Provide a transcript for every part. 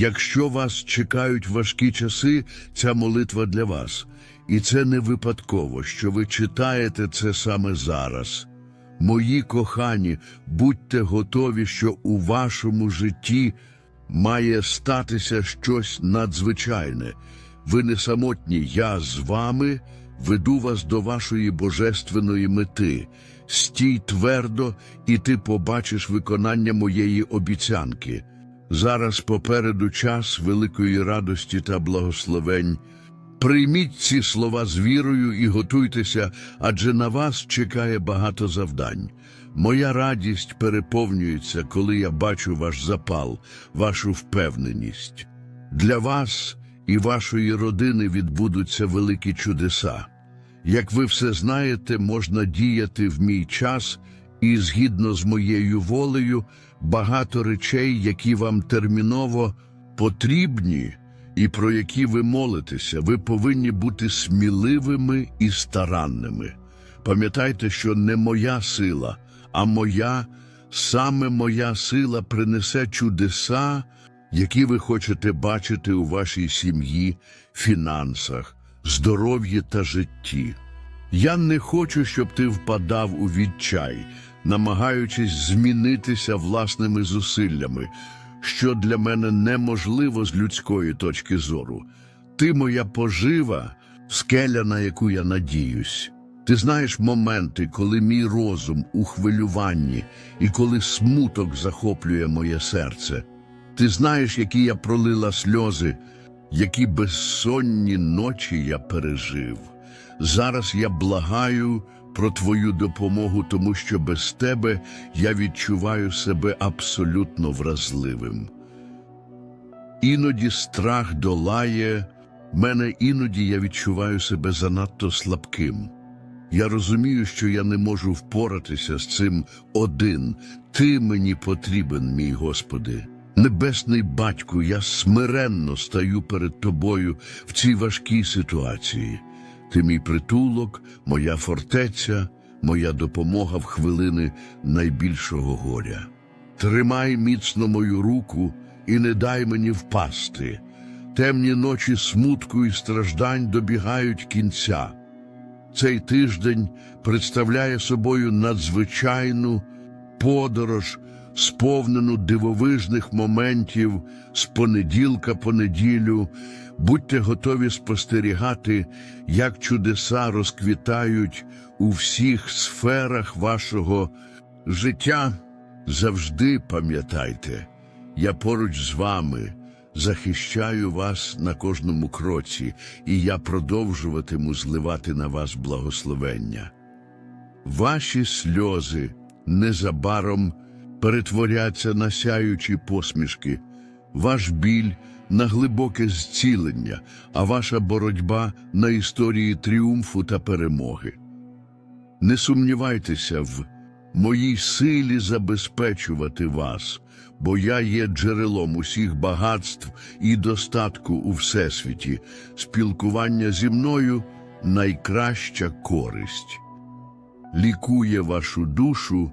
Якщо вас чекають важкі часи, ця молитва для вас. І це не випадково, що ви читаєте це саме зараз. Мої кохані, будьте готові, що у вашому житті має статися щось надзвичайне. Ви не самотні, я з вами веду вас до вашої божественної мети. Стій твердо, і ти побачиш виконання моєї обіцянки. Зараз попереду час великої радості та благословень. Прийміть ці слова з вірою і готуйтеся, адже на вас чекає багато завдань. Моя радість переповнюється, коли я бачу ваш запал, вашу впевненість. Для вас і вашої родини відбудуться великі чудеса. Як ви все знаєте, можна діяти в мій час, і згідно з моєю волею, багато речей, які вам терміново потрібні, і про які ви молитеся, ви повинні бути сміливими і старанними. Пам'ятайте, що не моя сила, а моя, саме моя сила принесе чудеса, які ви хочете бачити у вашій сім'ї, фінансах, здоров'ї та житті. Я не хочу, щоб ти впадав у відчай, намагаючись змінитися власними зусиллями, що для мене неможливо з людської точки зору. Ти моя пожива, скеля, на яку я надіюсь. Ти знаєш моменти, коли мій розум у хвилюванні і коли смуток захоплює моє серце. Ти знаєш, які я пролила сльози, які безсонні ночі я пережив. Зараз я благаю про твою допомогу, тому що без тебе я відчуваю себе абсолютно вразливим. Іноді страх долає мене, іноді я відчуваю себе занадто слабким. Я розумію, що я не можу впоратися з цим один. Ти мені потрібен, мій Господи. Небесний батьку, я смиренно стаю перед тобою в цій важкій ситуації. Ти мій притулок, моя фортеця, моя допомога в хвилини найбільшого горя. Тримай міцно мою руку і не дай мені впасти. Темні ночі смутку і страждань добігають кінця. Цей тиждень представляє собою надзвичайну подорож, сповнену дивовижних моментів з понеділка по неділю. Будьте готові спостерігати, як чудеса розквітають у всіх сферах вашого життя. Завжди пам'ятайте, я поруч з вами захищаю вас на кожному кроці, і я продовжуватиму зливати на вас благословення. Ваші сльози незабаром перетворяться на сяючі посмішки, ваш біль на глибоке зцілення, а ваша боротьба на історії тріумфу та перемоги. Не сумнівайтеся в моїй силі забезпечувати вас, бо я є джерелом усіх багатств і достатку у всесвіті. Спілкування зі мною найкраща користь. Лікує вашу душу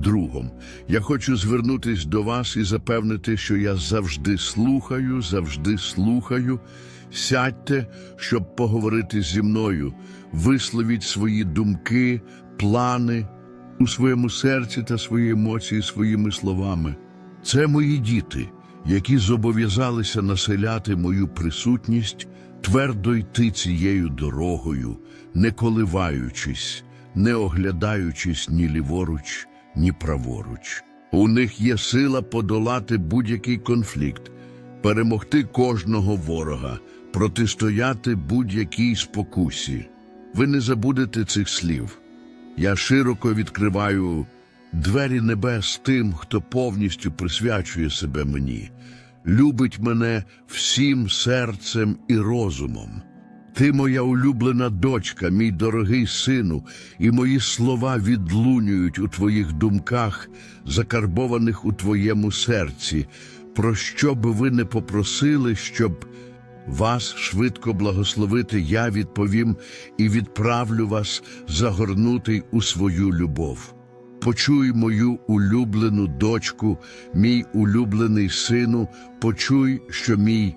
другом. Я хочу звернутись до вас і запевнити, що я завжди слухаю, завжди слухаю. Сядьте, щоб поговорити зі мною, висловіть свої думки, плани у своєму серці та свої емоції своїми словами. Це мої діти, які зобов'язалися населяти мою присутність, твердо йти цією дорогою, не коливаючись, не оглядаючись ні ліворуч, ні праворуч. У них є сила подолати будь-який конфлікт, перемогти кожного ворога, протистояти будь-якій спокусі. Ви не забудете цих слів. Я широко відкриваю двері небес тим, хто повністю присвячує себе мені. любить мене всім серцем і розумом. Ти моя улюблена дочка, мій дорогий сину, і мої слова відлунюють у твоїх думках, закарбованих у твоєму серці. Про що би ви не попросили, щоб вас швидко благословити, я відповім і відправлю вас загорнутий у свою любов. Почуй мою улюблену дочку, мій улюблений сину, почуй, що мій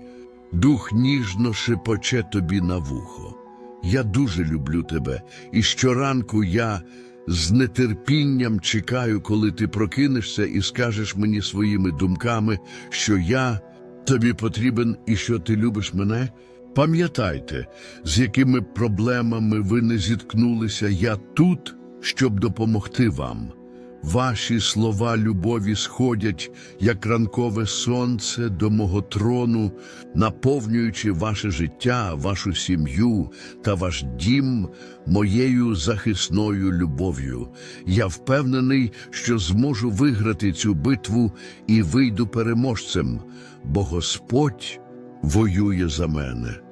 дух ніжно шепоче тобі на вухо. Я дуже люблю тебе, і щоранку я з нетерпінням чекаю, коли ти прокинешся і скажеш мені своїми думками, що я тобі потрібен і що ти любиш мене. Пам'ятайте, з якими проблемами ви не зіткнулися, я тут, щоб допомогти вам. Ваші слова любові сходять, як ранкове сонце до мого трону, наповнюючи ваше життя, вашу сім'ю та ваш дім моєю захисною любов'ю. Я впевнений, що зможу виграти цю битву і вийду переможцем, бо Господь воює за мене.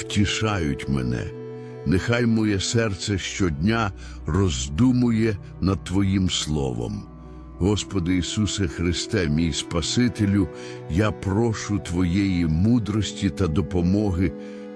втішають мене. Нехай моє серце щодня роздумує над Твоїм Словом. Господи Ісусе Христе, мій Спасителю, я прошу Твоєї мудрості та допомоги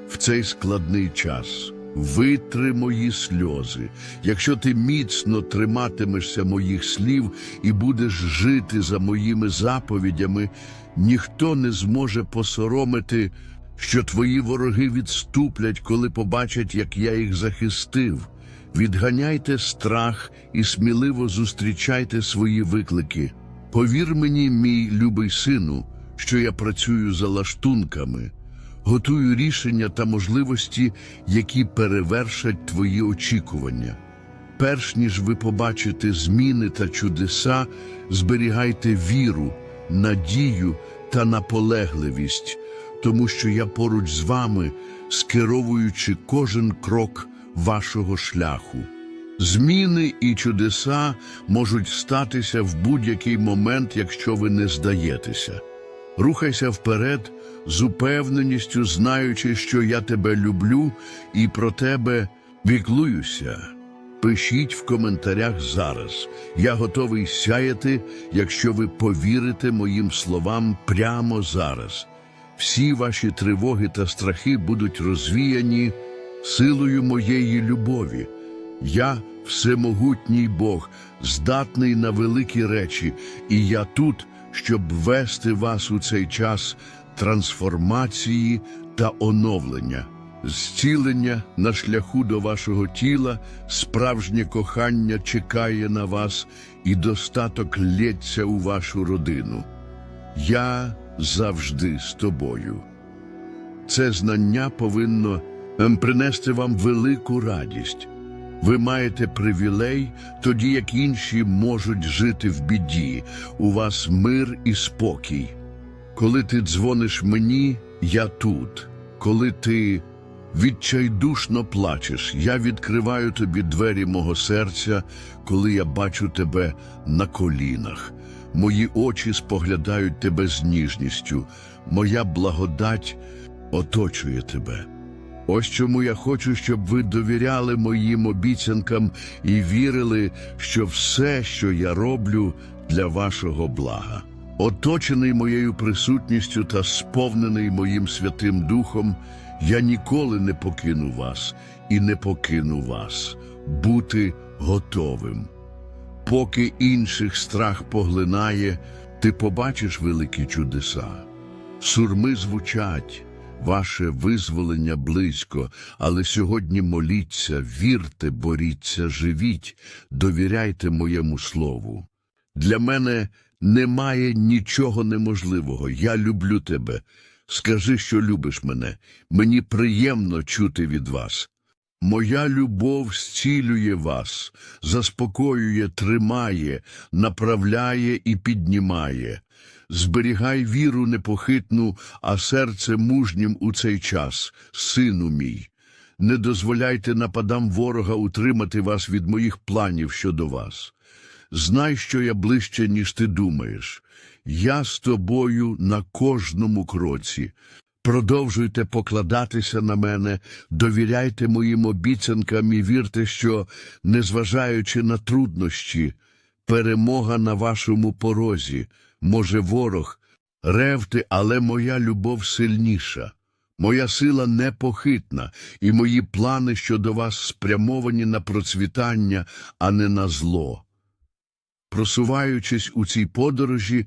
в цей складний час. Витри мої сльози, якщо ти міцно триматимешся моїх слів і будеш жити за моїми заповідями, ніхто не зможе посоромити, що твої вороги відступлять, коли побачать, як я їх захистив. Відганяйте страх і сміливо зустрічайте свої виклики. Повір мені, мій любий сину, що я працюю за лаштунками, готую рішення та можливості, які перевершать твої очікування. Перш ніж ви побачите зміни та чудеса, зберігайте віру, надію та наполегливість, тому що я поруч з вами, скеровуючи кожен крок вашого шляху. Зміни і чудеса можуть статися в будь-який момент, якщо ви не здаєтеся. Рухайся вперед з упевненістю, знаючи, що я тебе люблю і про тебе віклуюся. Пишіть в коментарях зараз. Я готовий сяяти, якщо ви повірите моїм словам прямо зараз. Всі ваші тривоги та страхи будуть розвіяні силою моєї любові. Я всемогутній Бог, здатний на великі речі, і я тут, щоб вести вас у цей час трансформації та оновлення, зцілення на шляху до вашого тіла, справжнє кохання чекає на вас, і достаток лється у вашу родину. Я завжди з тобою. Це знання повинно ем, принести вам велику радість. Ви маєте привілей, тоді як інші можуть жити в біді. У вас мир і спокій. Коли ти дзвониш мені, я тут. Коли ти відчайдушно плачеш, я відкриваю тобі двері мого серця, коли я бачу тебе на колінах. Мої очі споглядають тебе з ніжністю, моя благодать оточує тебе. Ось чому я хочу, щоб ви довіряли моїм обіцянкам і вірили, що все, що я роблю, для вашого блага. Оточений моєю присутністю та сповнений моїм Святим Духом, Я ніколи не покину вас і не покину вас. Бути готовим. Поки інших страх поглинає, ти побачиш великі чудеса. Сурми звучать, ваше визволення близько, але сьогодні моліться, вірте, боріться, живіть, довіряйте моєму слову. Для мене немає нічого неможливого. Я люблю тебе. Скажи, що любиш мене. Мені приємно чути від вас. Моя любов зцілює вас, заспокоює, тримає, направляє і піднімає. Зберігай віру непохитну, а серце мужнім у цей час, сину мій. Не дозволяйте нападам ворога утримати вас від моїх планів щодо вас. Знай, що я ближче, ніж ти думаєш. Я з тобою на кожному кроці. Продовжуйте покладатися на мене, довіряйте моїм обіцянкам і вірте, що, незважаючи на труднощі, перемога на вашому порозі, може ворог, ревти, але моя любов сильніша. Моя сила непохитна, і мої плани щодо вас спрямовані на процвітання, а не на зло. Просуваючись у цій подорожі,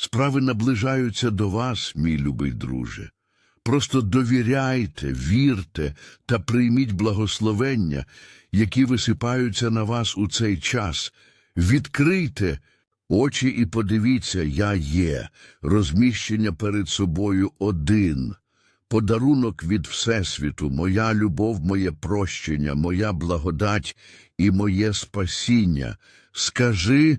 справи наближаються до вас, мій любий друже. Просто довіряйте, вірте та прийміть благословення, які висипаються на вас у цей час. Відкрийте очі і подивіться, я є, розміщення перед собою один. Подарунок від Всесвіту, моя любов, моє прощення, моя благодать і моє спасіння. Скажи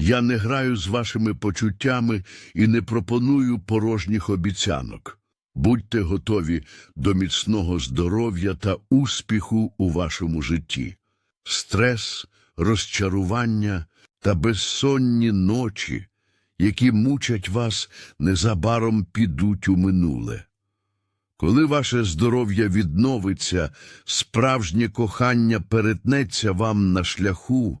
Я не граю з вашими почуттями і не пропоную порожніх обіцянок. Будьте готові до міцного здоров'я та успіху у вашому житті. Стрес, розчарування та безсонні ночі, які мучать вас, незабаром підуть у минуле. Коли ваше здоров'я відновиться, справжнє кохання перетнеться вам на шляху,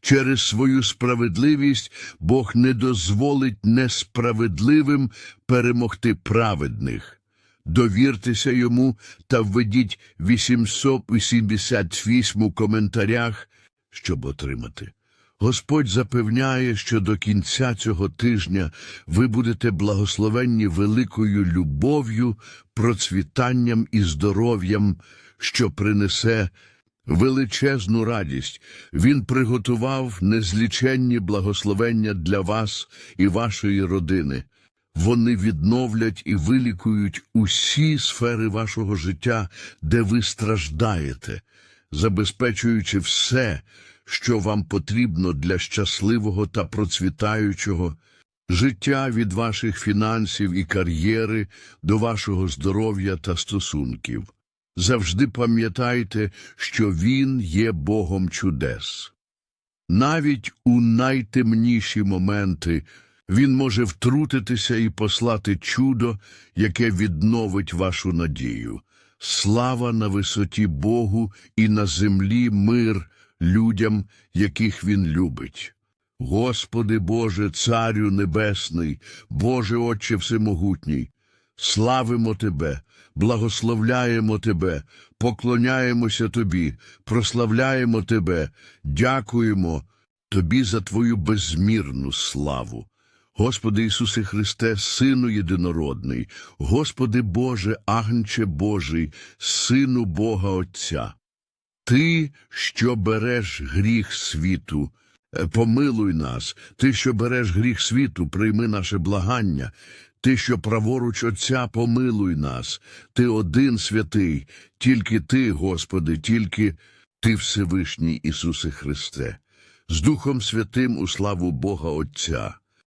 Через свою справедливість Бог не дозволить несправедливим перемогти праведних. Довіртеся йому та введіть 888 у коментарях, щоб отримати. Господь запевняє, що до кінця цього тижня ви будете благословенні великою любов'ю, процвітанням і здоров'ям, що принесе величезну радість. Він приготував незліченні благословення для вас і вашої родини. Вони відновлять і вилікують усі сфери вашого життя, де ви страждаєте, забезпечуючи все, що вам потрібно для щасливого та процвітаючого життя від ваших фінансів і кар'єри до вашого здоров'я та стосунків. Завжди пам'ятайте, що Він є Богом чудес. Навіть у найтемніші моменти Він може втрутитися і послати чудо, яке відновить вашу надію. Слава на висоті Богу і на землі мир людям, яких Він любить. Господи Боже, Царю Небесний, Боже Отче Всемогутній, славимо Тебе, благословляємо Тебе, поклоняємося Тобі, прославляємо Тебе, дякуємо Тобі за Твою безмірну славу. Господи Ісусе Христе, Сину єдинородний, Господи Боже, Агнче Божий, Сину Бога Отця. Ти, що береш гріх світу, е, помилуй нас, ти, що береш гріх світу, прийми наше благання, ти, що праворуч Отця, помилуй нас, ти один святий, тільки ти, Господи, тільки ти Всевишній Ісусе Христе, з Духом Святим у славу Бога Отця.